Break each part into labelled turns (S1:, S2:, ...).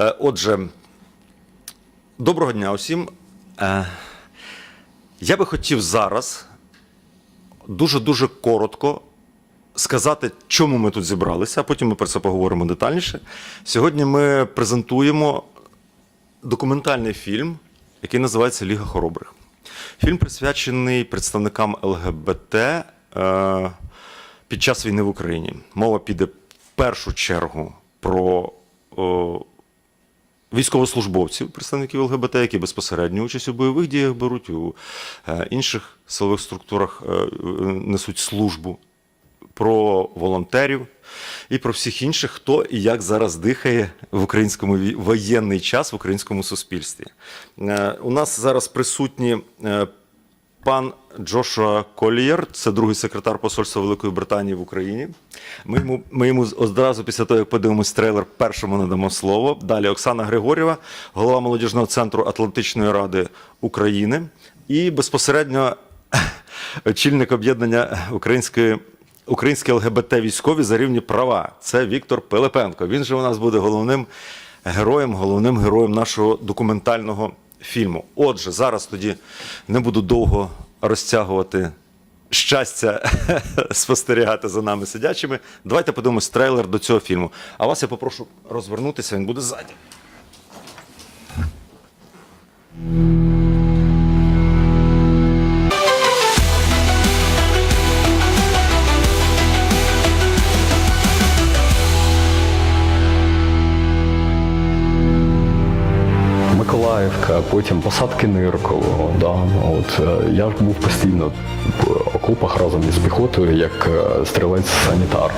S1: Е, Отже, доброго дня усім. Е, Я би хотів зараз дуже-дуже коротко сказати, чому ми тут зібралися, а потім ми про це поговоримо детальніше. Сьогодні ми презентуємо документальний фільм, який називається Ліга хоробрих. Фільм присвячений представникам ЛГБТ е, під час війни в Україні. Мова піде в першу чергу про військовослужбовців, представників ЛГБТ, які безпосередньо участь у бойових діях беруть, у е, інших силових структурах е, несуть службу, про волонтерів і про всіх інших, хто і як зараз дихає в українському воєнний час в українському суспільстві. Е, У нас зараз присутні пан Джошуа Колієр, це другий секретар Посольства Великої Британії в Україні. Ми йому, ми йому одразу після того, як подивимось трейлер, першому надамо слово. Далі Оксана Григорєва, голова молодіжного центру Атлантичної ради України, і безпосередньо очільник об'єднання української. Українські ЛГБТ військові за рівні права. Це Віктор Пилипенко. Він же у нас буде головним героєм, головним героєм нашого документального фільму. Отже, зараз тоді не буду довго розтягувати щастя спостерігати за нами сидячими. Давайте подивимось трейлер до цього фільму. А вас я попрошу розвернутися, він буде ззаді.
S2: Миколаївка, потім посадки Ниркового. Да. От, е, я ж був постійно в окопах разом із піхотою, як е, стрілець-санітар.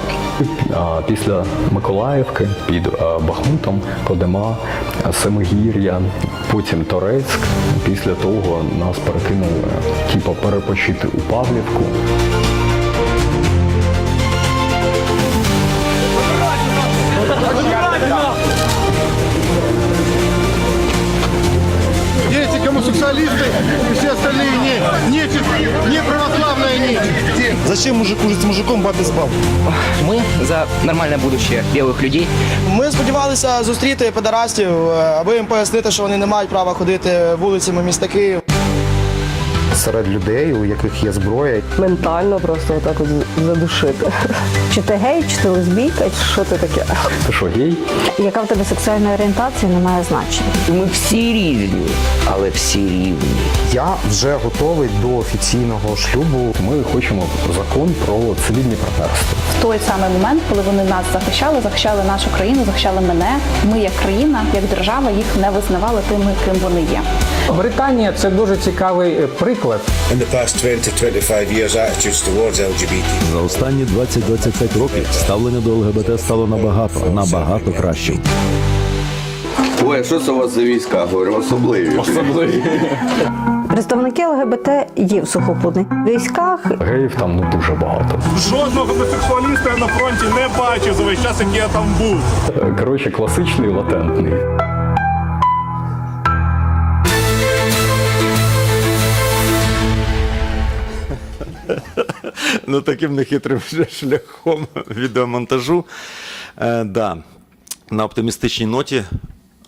S2: А після Миколаївки під е, Бахмутом Кодима, е, Семигір'я, потім Торецьк. Після того нас перекинули типу, перепочити у Павлівку.
S3: Нечисть, не православная нечисть.
S4: Зачем мужик жить с мужиком, бабе с баб?
S5: Ми за нормальне будущее білих людей.
S6: Ми сподівалися зустріти педерастів, е, аби їм пояснити, що вони не мають права ходити вулицями міста Київ.
S4: Серед людей, у яких є зброя,
S7: ментально просто отак от задушити. Чи ти гей, чи ти лесбійка, чи що ти таке?
S2: Ти що, гей?
S7: Яка в тебе сексуальна орієнтація, не має значення.
S5: Ми всі різні, але всі рівні.
S4: я вже готовий до офіційного шлюбу.
S2: Ми хочемо закон про цивільні партнерства.
S8: в той самий момент, коли вони нас захищали, захищали нашу країну, захищали мене. Ми як країна, як держава їх не визнавали тими, ким вони є.
S9: Британія це дуже цікавий е, приклад.
S10: In the past 20-25 years, attitudes towards LGBT
S11: За останні 20-25 років ставлення до ЛГБТ стало набагато, набагато кращим.
S12: Ой, а що це у вас за війська? Говорю, особливі. Особливі.
S7: Представники ЛГБТ є в сухопутних військах.
S2: Геїв там ну дуже багато.
S3: Жодного гомосексуаліста я на фронті не бачив за весь час, як я там був.
S2: Е, Коротше, класичний латентний.
S1: Ну, таким нехитрим шляхом відеомонтажу. Е, да. На оптимістичній ноті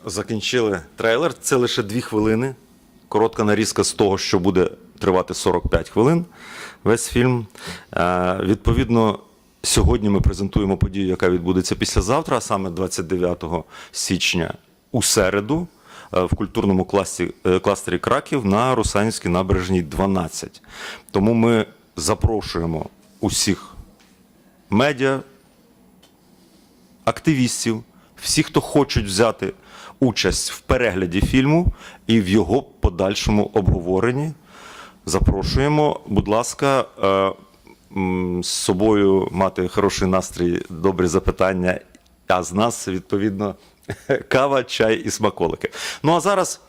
S1: закінчили трейлер. Це лише дві хвилини. Коротка нарізка з того, що буде тривати 45 хвилин. Весь фільм. Е, відповідно, сьогодні ми презентуємо подію, яка відбудеться післязавтра, а саме 29 січня у середу. е, В культурному класі, е, кластері Краків на Русанівській набережній 12. Тому ми запрошуємо усіх медіа, активістів, всіх, хто хочуть взяти участь в перегляді фільму і в його подальшому обговоренні. Запрошуємо, будь ласка, е, з собою мати хороший настрій, добрі запитання, а з нас, відповідно, кава, чай і смаколики. Ну а зараз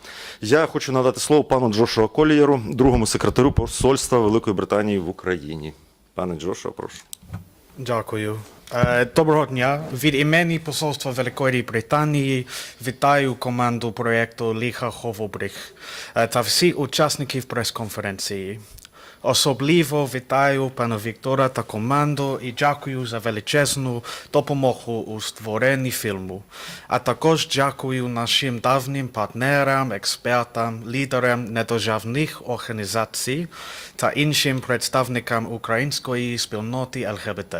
S1: я хочу надати слово пану Джошуа Колієру, другому секретарю посольства Великої Британії в Україні. Пане Джошуа, прошу.
S13: Дякую. Е, Доброго дня. Від імені Посольства Великої Британії вітаю команду проєкту Ліха Ховобрих е, та всіх учасників прес-конференції. Особливо вітаю пана Віктора та команду і дякую за величезну допомогу у створенні фільму. А також дякую нашим давнім партнерам, експертам, лідерам недержавних організацій та іншим представникам української спільноти ЛГБТ.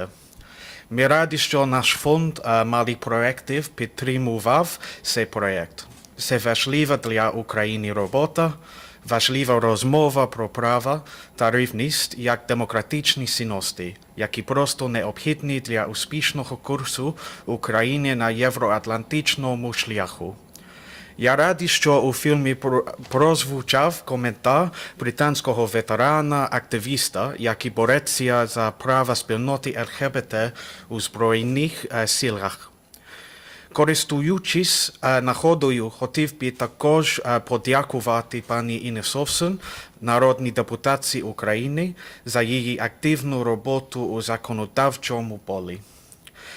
S13: Ми раді, що наш фонд малих проєктів підтримував цей проєкт. Це важлива для України робота, важлива розмова про права та рівність як демократичні цінності, які просто необхідні для успішного курсу України на євроатлантичному шляху. Я радий, що у фільмі прозвучав коментар британського ветерана, активіста, який бореться за права спільноти ЛГБТ у Збройних силах. Користуючись нагодою, хотів би також подякувати пані Інні Совсен, народній депутатці України, за її активну роботу у законодавчому полі.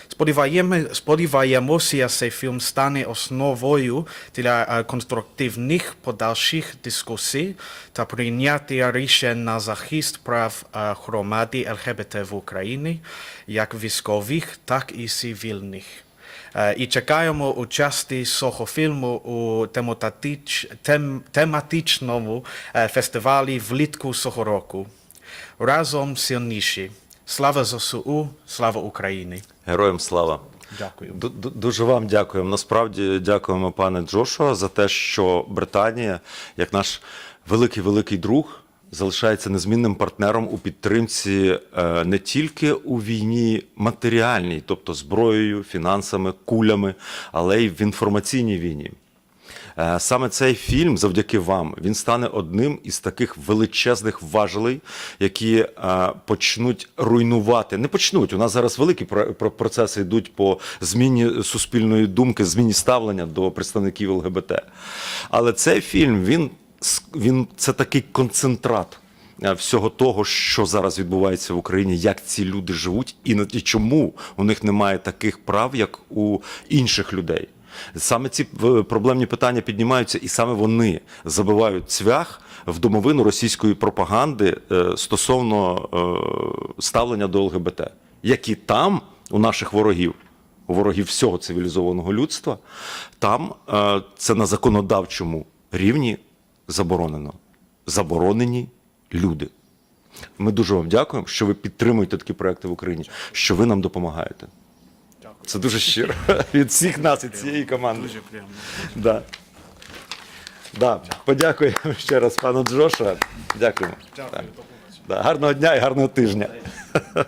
S13: Сподіваємо, сподіваємося, цей фільм стане основою для конструктивних подальших дискусій та прийняття рішень на захист прав громади ЛГБТ в Україні, як військових, так і цивільних. Е, І чекаємо участі цього фільму у тематич, тем, тематичному е, фестивалі влітку цього року. Разом сильніші. Слава ЗСУ, слава Україні!
S1: Героям слава!
S13: Дякую.
S1: Ду- ду- Дуже вам дякуємо. Насправді дякуємо, пане Джошуа, за те, що Британія, як наш великий великий друг, залишається незмінним партнером у підтримці е, не тільки у війні матеріальній, тобто зброєю, фінансами, кулями, але й в інформаційній війні. Е, Саме цей фільм, завдяки вам, він стане одним із таких величезних важелей, які е, почнуть руйнувати. Не почнуть. У нас зараз великі про- про- процеси йдуть по зміні суспільної думки, зміні ставлення до представників ЛГБТ. Але цей фільм він, він це такий концентрат. е, Всього того, що зараз відбувається в Україні, як ці люди живуть, і на- і чому у них немає таких прав, як у інших людей. Саме ці проблемні питання піднімаються, і саме вони забивають цвях в домовину російської пропаганди е, стосовно е, ставлення до ЛГБТ, які там у наших ворогів, ворогів всього цивілізованого людства, там це на законодавчому рівні заборонено. Заборонені люди. Ми дуже вам дякуємо, що ви підтримуєте такі проекти в Україні, що ви нам допомагаєте. Це дуже щиро від всіх нас, від цієї команди.
S13: Дуже приємно.
S1: Да. Да. Подякуємо ще раз пану Джоша. Дякуємо.
S13: Дякую.
S1: Да. Гарного дня і гарного тижня.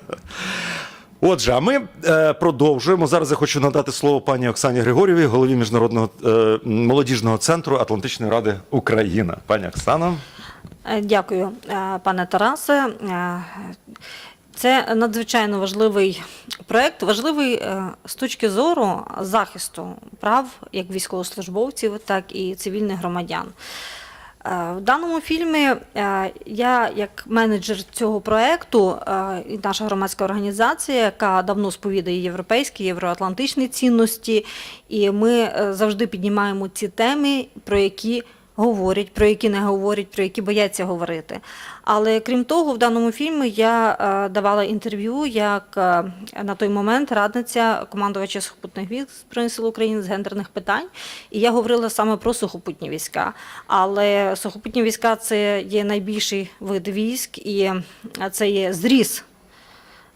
S1: Отже, а ми е, продовжуємо. Зараз я хочу надати слово пані Оксані Григорєвій, голові міжнародного е, молодіжного центру Атлантичної ради Україна. Пані Оксана.
S14: Е, Дякую, е, пане Тарасе. Е, Це надзвичайно важливий проєкт, важливий з точки зору захисту прав як військовослужбовців, так і цивільних громадян. Е, В даному фільмі е, я, як менеджер цього проєкту, е, і наша громадська організація, яка давно сповідає європейські, євроатлантичні цінності, і ми завжди піднімаємо ці теми, про які говорять, про які не говорять, про які бояться говорити. Але крім того, в даному фільмі я е, давала інтерв'ю як е, на той момент радниця командувача сухопутних військ Збройних сил України з гендерних питань. І я говорила саме про сухопутні війська. Але сухопутні війська це є найбільший вид військ, і це є зріз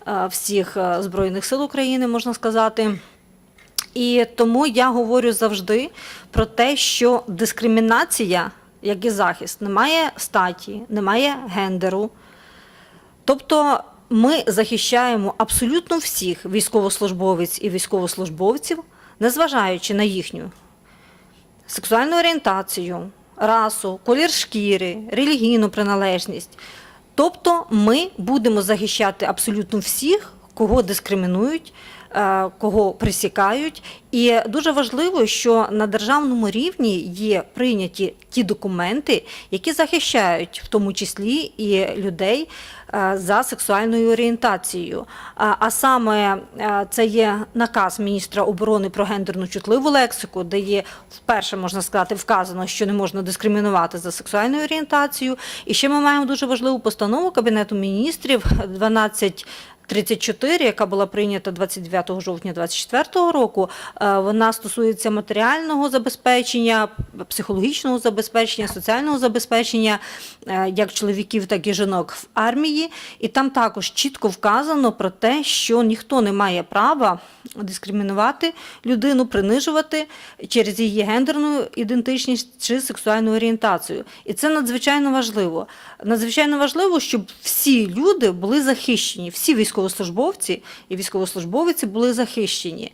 S14: е, всіх е, Збройних сил України, можна сказати. І тому я говорю завжди про те, що дискримінація, як і захист, немає статі, немає гендеру. Тобто ми захищаємо абсолютно всіх військовослужбовець і військовослужбовців, незважаючи на їхню сексуальну орієнтацію, расу, колір шкіри, релігійну приналежність. Тобто ми будемо захищати абсолютно всіх, кого дискримінують кого присікають. І дуже важливо, що на державному рівні є прийняті ті документи, які захищають в тому числі і людей е, за сексуальною орієнтацією. А, а саме е, це є наказ міністра оборони про гендерну чутливу лексику, де є вперше можна сказати вказано, що не можна дискримінувати за сексуальною орієнтацією. І ще ми маємо дуже важливу постанову Кабінету міністрів 12 34, яка була прийнята 29 жовтня 2024 року, е, вона стосується матеріального забезпечення, психологічного забезпечення, соціального забезпечення е, як чоловіків, так і жінок в армії. І там також чітко вказано про те, що ніхто не має права дискримінувати людину, принижувати через її гендерну ідентичність чи сексуальну орієнтацію. І це надзвичайно важливо. Надзвичайно важливо, щоб всі люди були захищені, всі військовослужбовці і військовослужбовиці були захищені.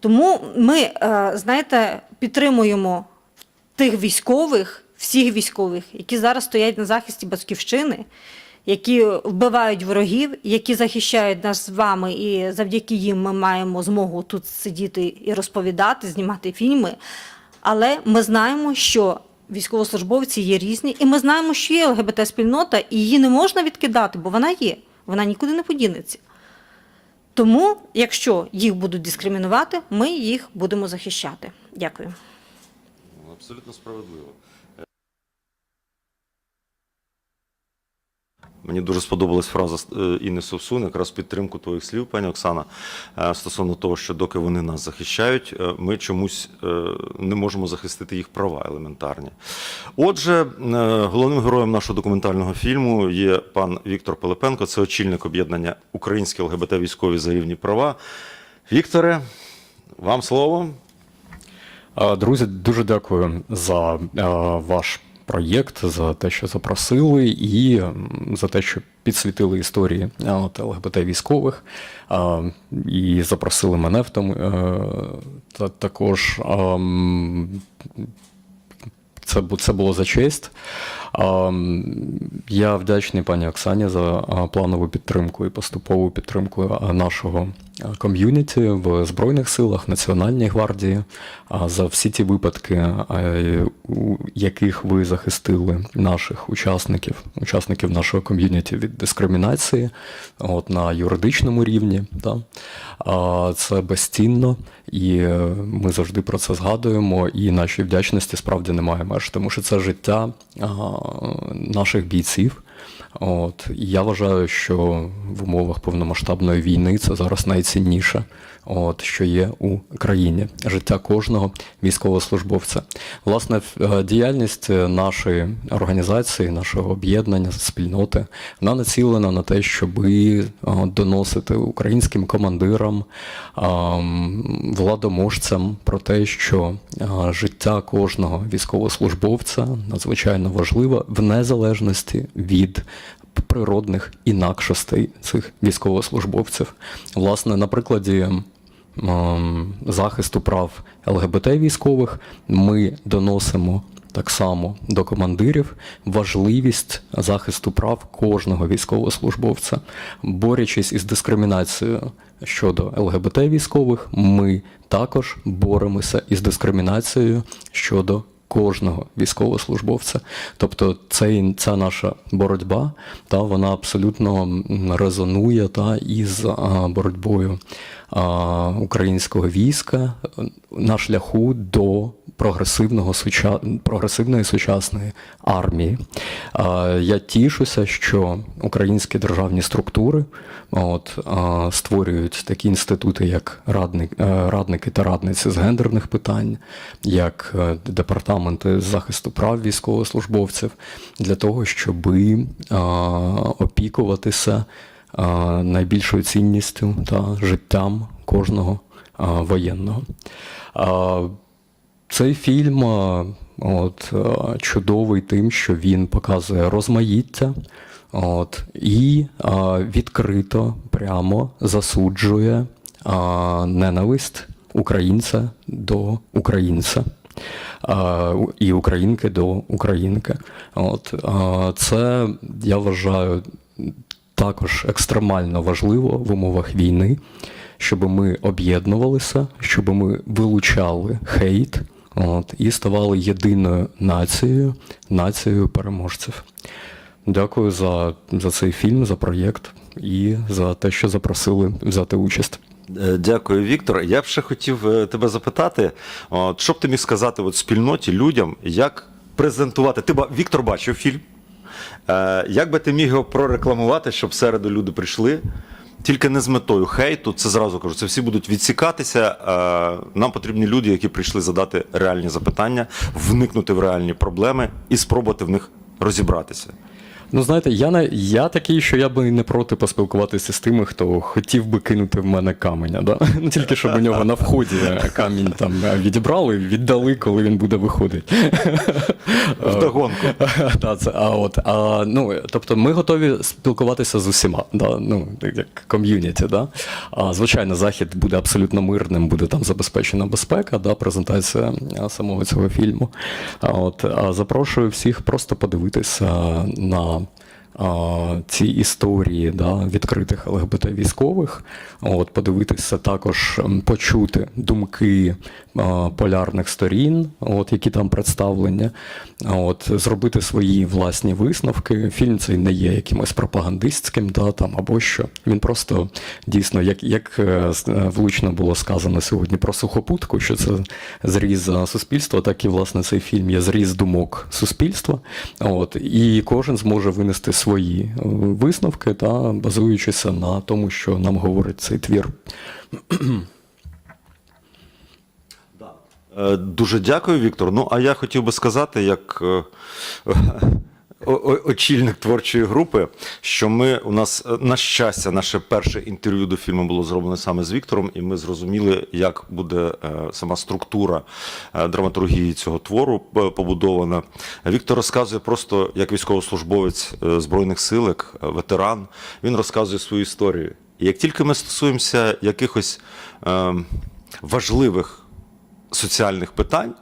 S14: Тому ми, е, знаєте, підтримуємо тих військових, всіх військових, які зараз стоять на захисті батьківщини, які вбивають ворогів, які захищають нас з вами, і завдяки їм ми маємо змогу тут сидіти і розповідати, знімати фільми. Але ми знаємо, що військовослужбовці є різні, і ми знаємо, що є ЛГБТ-спільнота, і її не можна відкидати, бо вона є, вона нікуди не подінеться. Тому, якщо їх будуть дискримінувати, ми їх будемо захищати. Дякую.
S1: Абсолютно справедливо. Мені дуже сподобалась фраза е, Інни Совсун, якраз підтримку твоїх слів, пані Оксана, е, стосовно того, що доки вони нас захищають, е, ми чомусь не можемо захистити їх права елементарні. Отже, головним героєм нашого документального фільму є пан Віктор Пилипенко, це очільник об'єднання Українські ЛГБТ військові за рівні права. Вікторе, вам слово.
S2: Друзі, дуже дякую за ваш проєкт, за те, що запросили, і за те, що підсвітили історії а, от, ЛГБТ військових і запросили мене в тому. е, Та, також а, м, це, це було за честь. Я вдячний пані Оксані за планову підтримку і поступову підтримку нашого ком'юніті в Збройних силах, Національній гвардії, за всі ті випадки, у яких ви захистили наших учасників, учасників нашого ком'юніті від дискримінації от, на юридичному рівні. Да? Це безцінно, і е, ми завжди про це згадуємо. І нашої вдячності справді немає меж, тому що це життя наших бійців. От і я вважаю, що в умовах повномасштабної війни це зараз найцінніше, от що є у країні життя кожного військовослужбовця. Власне, е, діяльність нашої організації, нашого об'єднання, спільноти, вона націлена на те, щоб доносити українським командирам, владоможцям про те, що життя кожного військовослужбовця надзвичайно важливе в незалежності від природних інакшостей цих військовослужбовців. Власне, на прикладі захисту прав ЛГБТ військових ми доносимо так само до командирів важливість захисту прав кожного військовослужбовця, борючись із дискримінацією щодо ЛГБТ військових, ми також боремося із дискримінацією щодо кожного військовослужбовця. Тобто цей, ця наша боротьба, та, вона абсолютно резонує та, із боротьбою а, українського війська е, на шляху до прогресивного прогресивної сучасної армії. Я тішуся, що українські державні структури от, створюють такі інститути, як радник, е, радники та радниці з гендерних питань, як е, департаменти захисту прав військовослужбовців, для того, щоб опікуватися найбільшою цінністю та життям кожного воєнного. Цей фільм от, чудовий тим, що він показує розмаїття от, і а, відкрито прямо засуджує ненависть українця до українця. І українки до українки. От, це, я вважаю, також екстремально важливо в умовах війни, щоб ми об'єднувалися, щоб ми вилучали хейт от, і ставали єдиною нацією, нацією переможців. Дякую за, за цей фільм, за проєкт і за те, що запросили взяти участь.
S1: Е, Дякую, Віктор. Я б ще хотів е, тебе запитати, що б ти міг сказати от, спільноті, людям, як презентувати. Ти Віктор бачив фільм. Е, Як би ти міг його прорекламувати, щоб середу люди прийшли? Тільки не з метою хейту, це зразу кажу, це всі будуть відсікатися. Е, Нам потрібні люди, які прийшли задати реальні запитання, вникнути в реальні проблеми і спробувати в них розібратися.
S2: Ну, знаєте, я не я такий, що я би не проти поспілкуватися з тими, хто хотів би кинути в мене каменя. Да? Ну тільки щоб у нього на вході камінь там відібрали, віддали, коли він буде виходити.
S1: Вдогонку.
S2: Да, це, а от, а, ну, тобто ми готові спілкуватися з усіма, да, ну, як ком'юніті. Да? А, звичайно, захід буде абсолютно мирним, буде там забезпечена безпека, да, презентація самого цього фільму. А, от, а запрошую всіх просто подивитися на ці історії да, відкритих ЛГБТ військових, от, подивитися також, почути думки полярних сторін, от, які там представлені, от, зробити свої власні висновки. Фільм цей не є якимось пропагандистським, да, там, або що. Він просто дійсно, як, як е, е, влучно було сказано сьогодні про сухопутку, що це зріз суспільства, так і власне цей фільм є зріз думок суспільства. От, і кожен зможе винести свої е, висновки, та, базуючись на тому, що нам говорить цей твір.
S1: Е, Дуже дякую, Віктор. Ну, а я хотів би сказати, як е, очільник творчої групи, що ми у нас, е, на щастя, наше перше інтерв'ю до фільму було зроблено саме з Віктором, і ми зрозуміли, як буде сама структура драматургії цього твору побудована. Віктор розказує просто як військовослужбовець Збройних сил, як ветеран, він розказує свою історію. І як тільки ми стосуємося якихось е, важливих соціальних питань,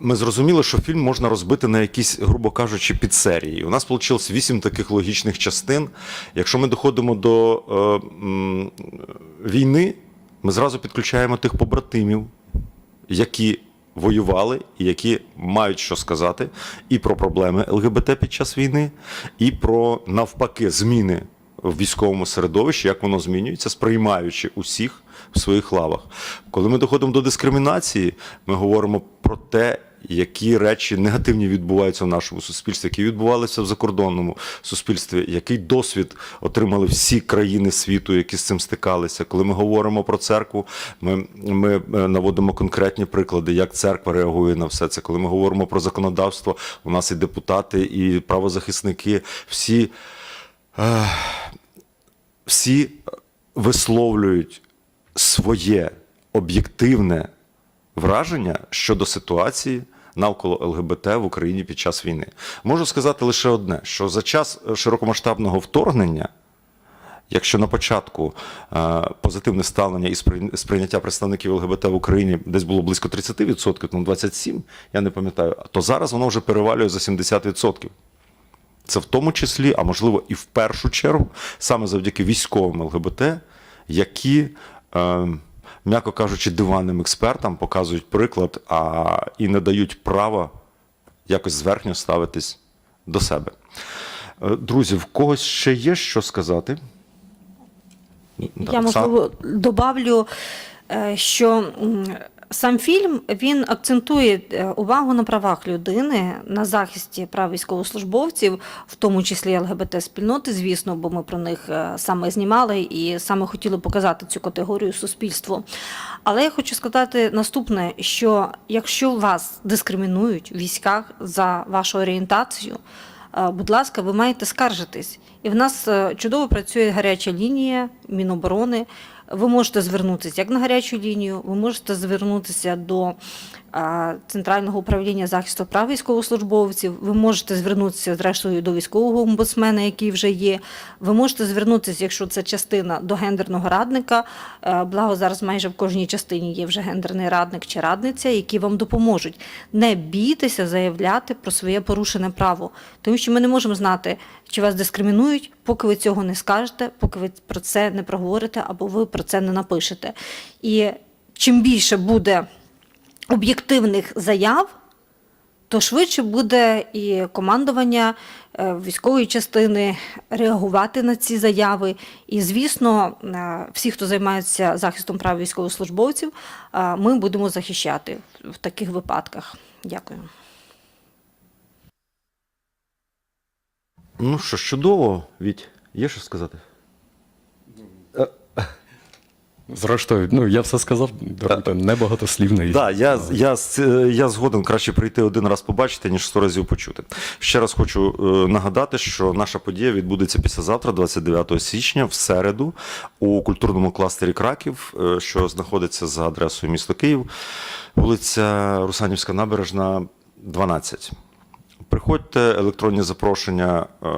S1: ми зрозуміли, що фільм можна розбити на якісь, грубо кажучи, підсерії. У нас вийшло вісім таких логічних частин. Якщо ми доходимо до е, м, війни, ми зразу підключаємо тих побратимів, які воювали і які мають що сказати і про проблеми ЛГБТ під час війни, і про навпаки зміни в військовому середовищі, як воно змінюється, сприймаючи усіх в своїх лавах. Коли ми доходимо до дискримінації, ми говоримо про те, які речі негативні відбуваються в нашому суспільстві, які відбувалися в закордонному суспільстві, який досвід отримали всі країни світу, які з цим стикалися. Коли ми говоримо про церкву, ми, ми е, наводимо конкретні приклади, як церква реагує на все це. Коли ми говоримо про законодавство, у нас і депутати, і правозахисники, всі. е, всі висловлюють своє об'єктивне враження щодо ситуації навколо ЛГБТ в Україні під час війни. Можу сказати лише одне: що за час широкомасштабного вторгнення. Якщо на початку е, позитивне ставлення і сприйняття представників ЛГБТ в Україні десь було близько 30%, ну 27%, я не пам'ятаю, то зараз воно вже перевалює за 70%. Це в тому числі, а можливо і в першу чергу, саме завдяки військовим ЛГБТ, які, е, м'яко кажучи, диванним експертам показують приклад а, і не дають права якось зверхньо ставитись до себе. Е, Друзі, в когось ще є що сказати?
S14: Я, можливо, добавлю, е, що сам фільм він акцентує е, увагу на правах людини, на захисті прав військовослужбовців, в тому числі ЛГБТ-спільноти, звісно, бо ми про них е, саме знімали і саме хотіли показати цю категорію суспільству. Але я хочу сказати наступне: що якщо вас дискримінують в військах за вашу орієнтацію, Е, Будь ласка, ви маєте скаржитись. І в нас чудово працює гаряча лінія Міноборони. Ви можете звернутися як на гарячу лінію, ви можете звернутися до Центрального управління захисту прав військовослужбовців. Ви можете звернутися зрештою до військового омбудсмена, який вже є. Ви можете звернутися, якщо це частина до гендерного радника. Е, Благо зараз майже в кожній частині є вже гендерний радник чи радниця, які вам допоможуть. Не бійтеся заявляти про своє порушене право, тому що ми не можемо знати, чи вас дискримінують, поки ви цього не скажете, поки ви про це не проговорите або ви про це не напишете. І чим більше буде об'єктивних заяв, то швидше буде і командування е, військової частини реагувати на ці заяви. І, звісно, е, всі, хто займається захистом прав військовослужбовців, е, ми будемо захищати в таких випадках. Дякую.
S1: Ну що чудово, Віть, є що сказати?
S2: Зрештою, ну я все сказав, Дорогой, небагатослівний.
S1: Да, я, я, я згоден краще прийти один раз побачити, ніж сто разів почути. Ще раз хочу е, нагадати, що наша подія відбудеться післязавтра, 29 січня, в середу, у культурному кластері Краків, е, що знаходиться за адресою місто Київ, вулиця Русанівська набережна, 12. Приходьте, електронні запрошення. Е,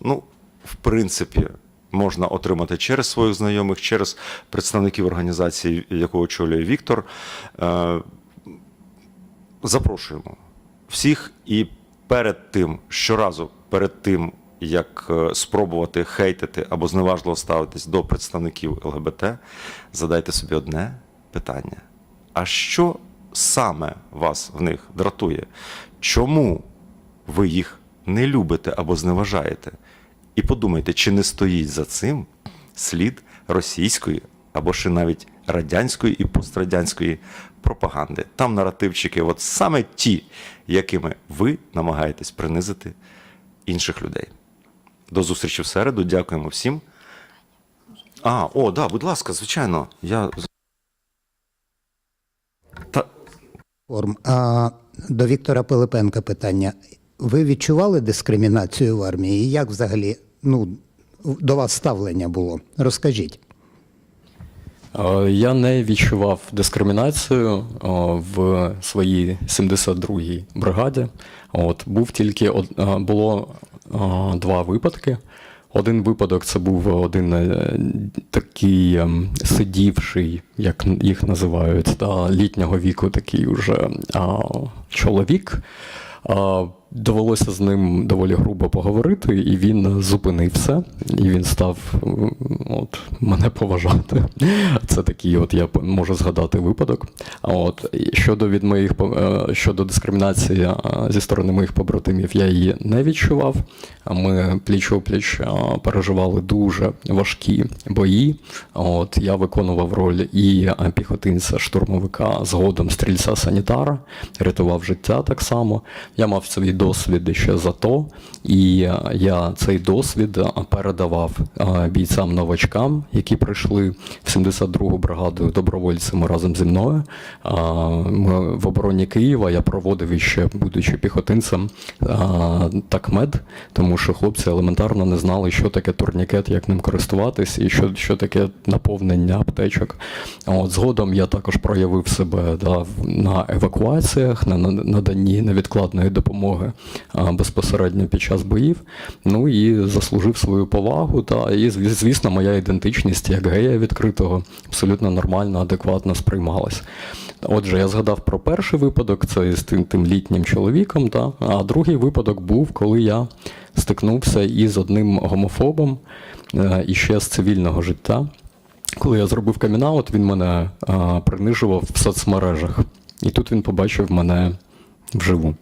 S1: ну, в принципі, можна отримати через своїх знайомих, через представників організації, яку очолює Віктор. Е, Запрошуємо всіх і перед тим, щоразу перед тим, як е, спробувати хейтити або зневажливо ставитись до представників ЛГБТ, задайте собі одне питання: а що саме вас в них дратує? Чому ви їх не любите або зневажаєте? І подумайте, чи не стоїть за цим слід російської або ще навіть радянської і пострадянської пропаганди. Там наративчики, от саме ті, якими ви намагаєтесь принизити інших людей. До зустрічі в середу. Дякуємо всім. А, о, да, будь ласка, звичайно. Я... Та...
S15: Форм. А до Віктора Пилипенка питання. Ви відчували дискримінацію в армії? Як взагалі ну, до вас ставлення було? Розкажіть.
S2: Е, Я не відчував дискримінацію е, в своїй 72-й бригаді. От, був тільки е, було два випадки. Один випадок це був один такий сидівший, як їх називають, та, літнього віку такий уже чоловік. Довелося з ним доволі грубо поговорити, і він зупинився, і він став от, мене поважати. Це такий, от я можу згадати випадок. От щодо від моїх е, щодо дискримінації зі сторони моїх побратимів, я її не відчував. Ми пліч опліч переживали дуже важкі бої. От я виконував роль і піхотинця, штурмовика, згодом стрільця санітара, рятував життя так само. Я мав свій досвід ще за то, і я цей досвід передавав бійцям-новачкам, які прийшли в 72-гу бригаду добровольцями разом зі мною. В обороні Києва я проводив іще, будучи піхотинцем, такмед, тому що хлопці елементарно не знали, що таке турнікет, як ним користуватись, і що, що таке наповнення аптечок. От згодом я також проявив себе да, на евакуаціях, на- наданні невідкладної допомоги безпосередньо під час боїв. Ну і заслужив свою повагу. Та, і, звісно, моя ідентичність як гея відкритого абсолютно нормально, адекватно сприймалась. Отже, я згадав про перший випадок, це з тим, тим літнім чоловіком, та, а другий випадок був, коли я стикнувся із одним гомофобом е, іще з цивільного життя. Коли я зробив камінаут, він мене а, принижував в соцмережах. І тут він побачив мене вживу.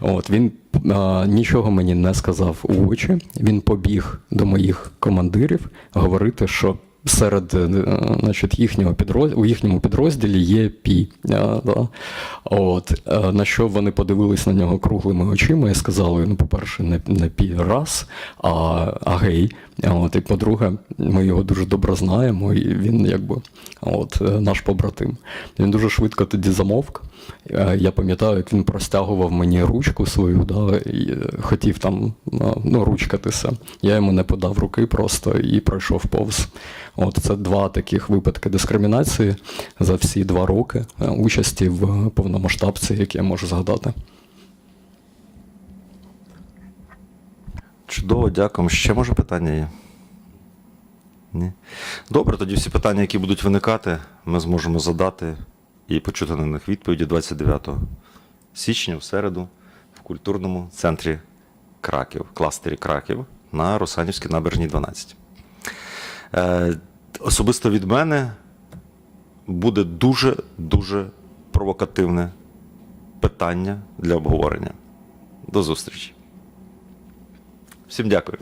S2: От, він а, нічого мені не сказав у очі. Він побіг до моїх командирів говорити, що серед е, значить, їхнього підроз... у їхньому підрозділі є пі. А, да. От, е, на що вони подивились на нього круглими очима і сказали: ну, по-перше, не, не пі раз, а, а гей. От, і по-друге, ми його дуже добре знаємо, і він якби от, е, наш побратим. Він дуже швидко тоді замовк. Е, Я пам'ятаю, як він простягував мені ручку свою, да, і хотів там ну, ручкатися. Я йому не подав руки просто і пройшов повз. От це два таких випадки дискримінації за всі два роки е, участі в повномасштабці, які я можу згадати.
S1: Чудово, дякуємо. Ще може питання є? Ні. Добре, тоді всі питання, які будуть виникати, ми зможемо задати і почути на них відповіді 29 січня в середу в культурному центрі Краків, кластері Краків на Русанівській набережній 12. Е, особисто від мене буде дуже-дуже провокативне питання для обговорення. До зустрічі. Всім дякую.